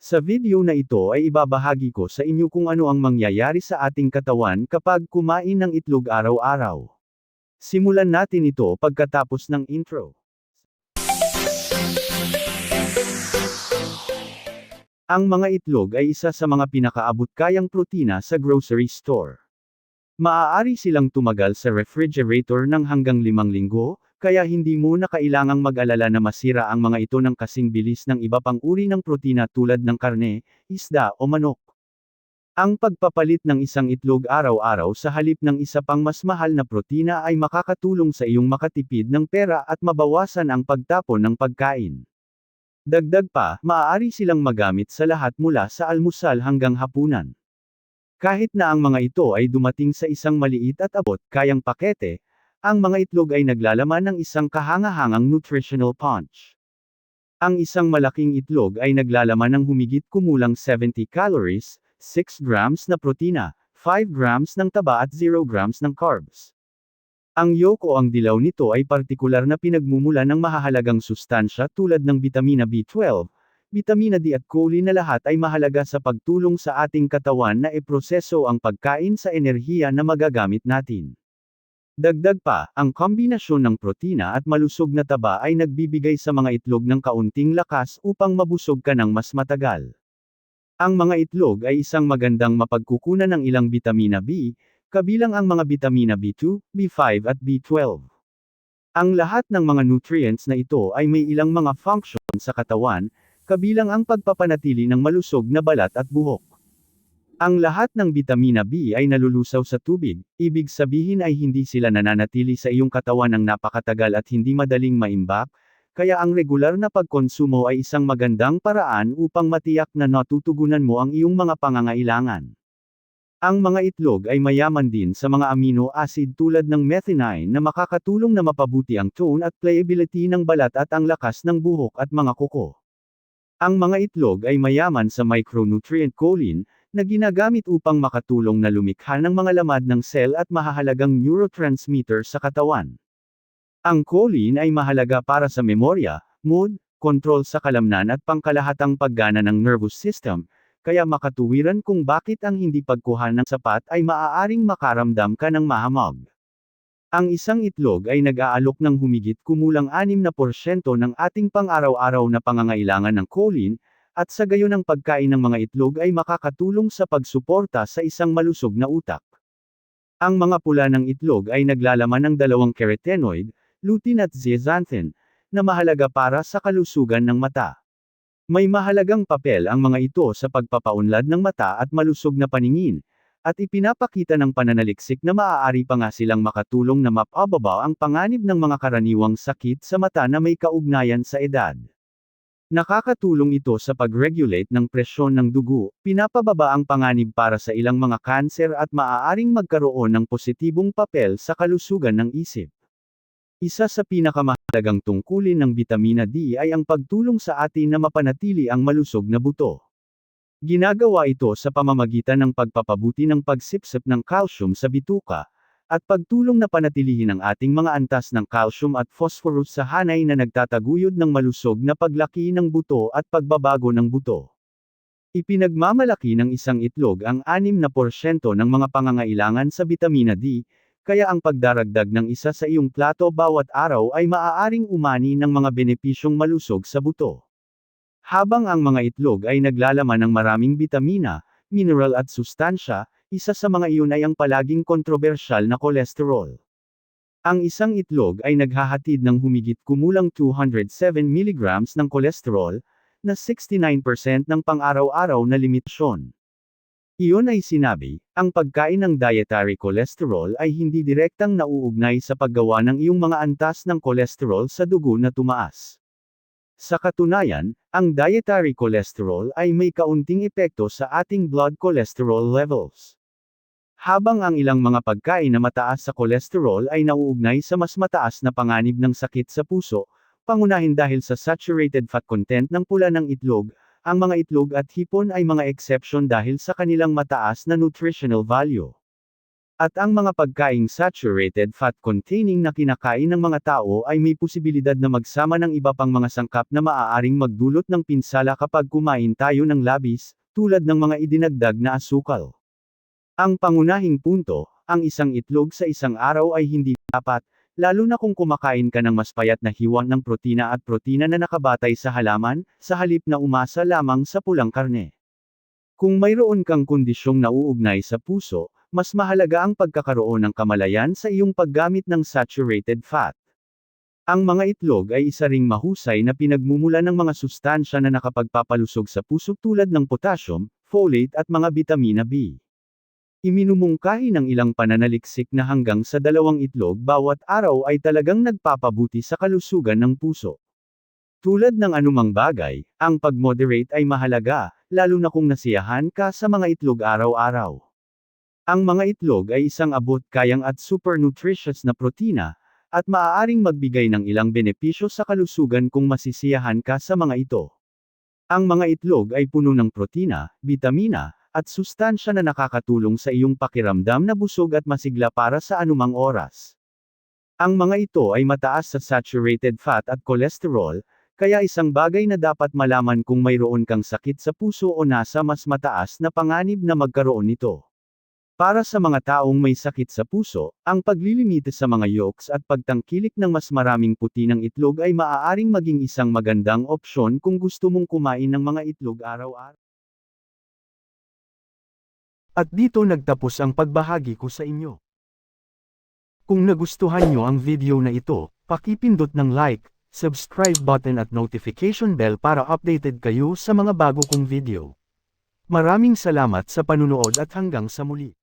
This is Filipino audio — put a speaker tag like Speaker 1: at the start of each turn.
Speaker 1: Sa video na ito ay ibabahagi ko sa inyo kung ano ang mangyayari sa ating katawan kapag kumain ng itlog araw-araw. Simulan natin ito pagkatapos ng intro. Ang mga itlog ay isa sa mga pinakaabot-kayang protina sa grocery store. Maaari silang tumagal sa refrigerator ng hanggang limang linggo, kaya hindi mo na kailangang mag-alala na masira ang mga ito ng kasing bilis ng iba pang uri ng protina tulad ng karne, isda o manok. Ang pagpapalit ng isang itlog araw-araw sa halip ng isa pang mas mahal na protina ay makakatulong sa iyong makatipid ng pera at mabawasan ang pagtapon ng pagkain. Dagdag pa, maaari silang magamit sa lahat mula sa almusal hanggang hapunan. Kahit na ang mga ito ay dumating sa isang maliit at abot kayang pakete, ang mga itlog ay naglalaman ng isang kahangahangang nutritional punch. Ang isang malaking itlog ay naglalaman ng humigit kumulang 70 calories, 6 grams na protina, 5 grams ng taba at 0 grams ng carbs. Ang yolk o ang dilaw nito ay partikular na pinagmumula ng mahahalagang sustansya tulad ng bitamina B12, bitamina D at choline na lahat ay mahalaga sa pagtulong sa ating katawan na eproseso ang pagkain sa enerhiya na magagamit natin. Dagdag pa, ang kombinasyon ng protina at malusog na taba ay nagbibigay sa mga itlog ng kaunting lakas upang mabusog ka ng mas matagal. Ang mga itlog ay isang magandang mapagkukunan ng ilang bitamina B, kabilang ang mga bitamina B2, B5 at B12. Ang lahat ng mga nutrients na ito ay may ilang mga function sa katawan, kabilang ang pagpapanatili ng malusog na balat at buhok. Ang lahat ng bitamina B ay nalulusaw sa tubig, ibig sabihin ay hindi sila nananatili sa iyong katawan ng napakatagal at hindi madaling maimbak, kaya ang regular na pagkonsumo ay isang magandang paraan upang matiyak na natutugunan mo ang iyong mga pangangailangan. Ang mga itlog ay mayaman din sa mga amino acid tulad ng methionine na makakatulong na mapabuti ang tone at playability ng balat at ang lakas ng buhok at mga kuko. Ang mga itlog ay mayaman sa micronutrient choline, na ginagamit upang makatulong na lumikha ng mga lamad ng cell at mahahalagang neurotransmitter sa katawan. Ang choline ay mahalaga para sa memorya, mood, kontrol sa kalamnan at pangkalahatang paggana ng nervous system, kaya makatuwiran kung bakit ang hindi pagkuha ng sapat ay maaaring makaramdam ka ng mahamog. Ang isang itlog ay nag-aalok ng humigit kumulang 6% ng ating pang-araw-araw na pangangailangan ng choline, at sa gayon ang pagkain ng mga itlog ay makakatulong sa pagsuporta sa isang malusog na utak. Ang mga pula ng itlog ay naglalaman ng dalawang carotenoid, lutein at zeaxanthin, na mahalaga para sa kalusugan ng mata. May mahalagang papel ang mga ito sa pagpapaunlad ng mata at malusog na paningin, at ipinapakita ng pananaliksik na maaari pa nga silang makatulong na mapababa ang panganib ng mga karaniwang sakit sa mata na may kaugnayan sa edad. Nakakatulong ito sa pag-regulate ng presyon ng dugo, pinapababa ang panganib para sa ilang mga kanser at maaaring magkaroon ng positibong papel sa kalusugan ng isip. Isa sa pinakamahalagang tungkulin ng bitamina D ay ang pagtulong sa atin na mapanatili ang malusog na buto. Ginagawa ito sa pamamagitan ng pagpapabuti ng pagsipsip ng calcium sa bituka, at pagtulong na panatilihin ang ating mga antas ng calcium at phosphorus sa hanay na nagtataguyod ng malusog na paglaki ng buto at pagbabago ng buto. Ipinagmamalaki ng isang itlog ang 6% ng mga pangangailangan sa bitamina D, kaya ang pagdaragdag ng isa sa iyong plato bawat araw ay maaaring umani ng mga benepisyong malusog sa buto. Habang ang mga itlog ay naglalaman ng maraming bitamina, mineral at sustansya, isa sa mga iyon ay ang palaging kontrobersyal na kolesterol. Ang isang itlog ay naghahatid ng humigit kumulang 207 mg ng kolesterol, na 69% ng pang-araw-araw na limitasyon. Iyon ay sinabi, ang pagkain ng dietary cholesterol ay hindi direktang nauugnay sa paggawa ng iyong mga antas ng kolesterol sa dugo na tumaas. Sa katunayan, ang dietary cholesterol ay may kaunting epekto sa ating blood cholesterol levels. Habang ang ilang mga pagkain na mataas sa kolesterol ay nauugnay sa mas mataas na panganib ng sakit sa puso, pangunahin dahil sa saturated fat content ng pula ng itlog, ang mga itlog at hipon ay mga exception dahil sa kanilang mataas na nutritional value. At ang mga pagkaing saturated fat containing na kinakain ng mga tao ay may posibilidad na magsama ng iba pang mga sangkap na maaaring magdulot ng pinsala kapag kumain tayo ng labis, tulad ng mga idinagdag na asukal. Ang pangunahing punto, ang isang itlog sa isang araw ay hindi dapat, lalo na kung kumakain ka ng mas payat na hiwa ng protina at protina na nakabatay sa halaman, sa halip na umasa lamang sa pulang karne. Kung mayroon kang kondisyong nauugnay sa puso, mas mahalaga ang pagkakaroon ng kamalayan sa iyong paggamit ng saturated fat. Ang mga itlog ay isa ring mahusay na pinagmumula ng mga sustansya na nakapagpapalusog sa puso tulad ng potassium, folate at mga bitamina B. Iminumungkahi ng ilang pananaliksik na hanggang sa dalawang itlog bawat araw ay talagang nagpapabuti sa kalusugan ng puso. Tulad ng anumang bagay, ang pag-moderate ay mahalaga, lalo na kung nasiyahan ka sa mga itlog araw-araw. Ang mga itlog ay isang abot kayang at super nutritious na protina, at maaaring magbigay ng ilang benepisyo sa kalusugan kung masisiyahan ka sa mga ito. Ang mga itlog ay puno ng protina, bitamina, at sustansya na nakakatulong sa iyong pakiramdam na busog at masigla para sa anumang oras. Ang mga ito ay mataas sa saturated fat at cholesterol, kaya isang bagay na dapat malaman kung mayroon kang sakit sa puso o nasa mas mataas na panganib na magkaroon nito. Para sa mga taong may sakit sa puso, ang paglilimite sa mga yolks at pagtangkilik ng mas maraming puti ng itlog ay maaaring maging isang magandang opsyon kung gusto mong kumain ng mga itlog araw-araw.
Speaker 2: At dito nagtapos ang pagbahagi ko sa inyo. Kung nagustuhan nyo ang video na ito, pakipindot ng like, subscribe button at notification bell para updated kayo sa mga bago kong video. Maraming salamat sa panunood at hanggang sa muli.